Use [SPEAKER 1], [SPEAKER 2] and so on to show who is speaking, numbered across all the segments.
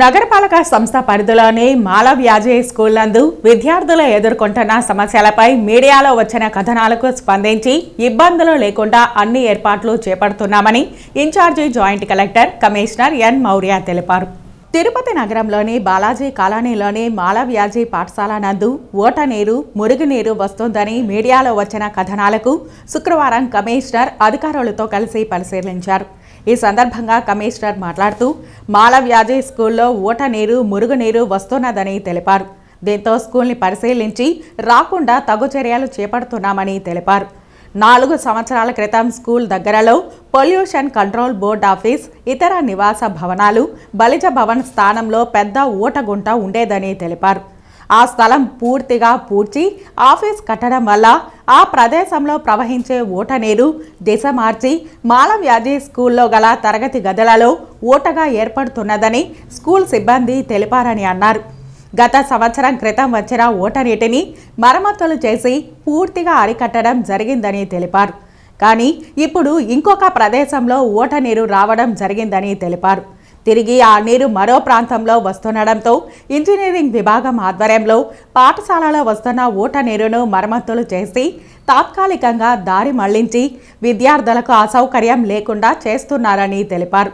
[SPEAKER 1] నగరపాలక సంస్థ పరిధిలోని మాలవ్యాజి స్కూల్ నందు విద్యార్థులు ఎదుర్కొంటున్న సమస్యలపై మీడియాలో వచ్చిన కథనాలకు స్పందించి ఇబ్బందులు లేకుండా అన్ని ఏర్పాట్లు చేపడుతున్నామని incharge joint collector commissioner N Maurya తెలిపారు. తిరుపతి నగరంలోని బాలాజీ కాలనీలోని మాలవ్యాజీ పాఠశాల నందు ఓట నీరు మురుగునీరు వస్తోందని మీడియాలో వచ్చిన కథనాలకు శుక్రవారం కమిషనర్ అధికారులతో కలిసి పరిశీలించారు. ఈ సందర్భంగా కమిషనర్ మాట్లాడుతూ మాలవ్యాధి స్కూల్లో ఊట నీరు మురుగునీరు వస్తున్నదని తెలిపారు. దీంతో స్కూల్ని పరిశీలించి రాకుండా తగు చర్యలు చేపడుతున్నామని తెలిపారు. నాలుగు సంవత్సరాల క్రితం స్కూల్ దగ్గరలో పొల్యూషన్ కంట్రోల్ బోర్డ్ ఆఫీస్ ఇతర నివాస భవనాలు బలిజ భవన్ స్థానంలో పెద్ద ఊటగుంట ఉండేదని తెలిపారు. ఆ స్థలం పూర్తిగా పూడ్చి ఆఫీస్ కట్టడం వల్ల ఆ ప్రదేశంలో ప్రవహించే ఓట నీరు దిశ మార్చి మాలవ్యాధి స్కూల్లో గల తరగతి గదులలో ఓటగా ఏర్పడుతున్నదని స్కూల్ సిబ్బంది తెలిపారని అన్నారు. గత సంవత్సరం క్రితం వచ్చిన ఓట నీటిని మరమ్మతులు చేసి పూర్తిగా అరికట్టడం జరిగిందని తెలిపారు. కానీ ఇప్పుడు ఇంకొక ప్రదేశంలో ఓట నీరు రావడం జరిగిందని తెలిపారు. తిరిగి ఆ నీరు మరో ప్రాంతంలో వస్తుండడంతో ఇంజనీరింగ్ విభాగం ఆధ్వర్యంలో పాఠశాలలో వస్తున్న ఊట నీరును మరమ్మతులు చేసి తాత్కాలికంగా దారి మళ్ళించి విద్యార్థులకు అసౌకర్యం లేకుండా చేస్తున్నారని తెలిపారు.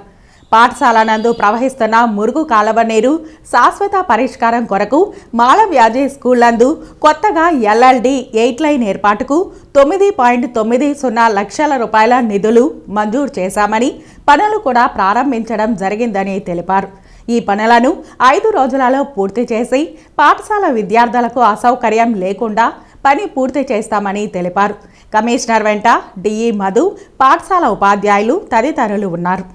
[SPEAKER 1] పాఠశాల నందు ప్రవహిస్తున్న మురుగు కాలవ నీరు శాశ్వత పరిష్కారం కొరకు మాలవ్యాజీ స్కూల్ నందు కొత్తగా ఎల్ఎల్డి ఎయిట్ లైన్ ఏర్పాటుకు తొమ్మిది పాయింట్ తొమ్మిది సున్నా లక్షల రూపాయల నిధులు మంజూరు చేశామని పనులు కూడా ప్రారంభించడం జరిగిందని తెలిపారు. ఈ పనులను ఐదు రోజులలో పూర్తి చేసి పాఠశాల విద్యార్థులకు అసౌకర్యం లేకుండా పని పూర్తి చేస్తామని తెలిపారు. కమిషనర్ వెంట డిఈ మధు పాఠశాల ఉపాధ్యాయులు తదితరులు ఉన్నారు.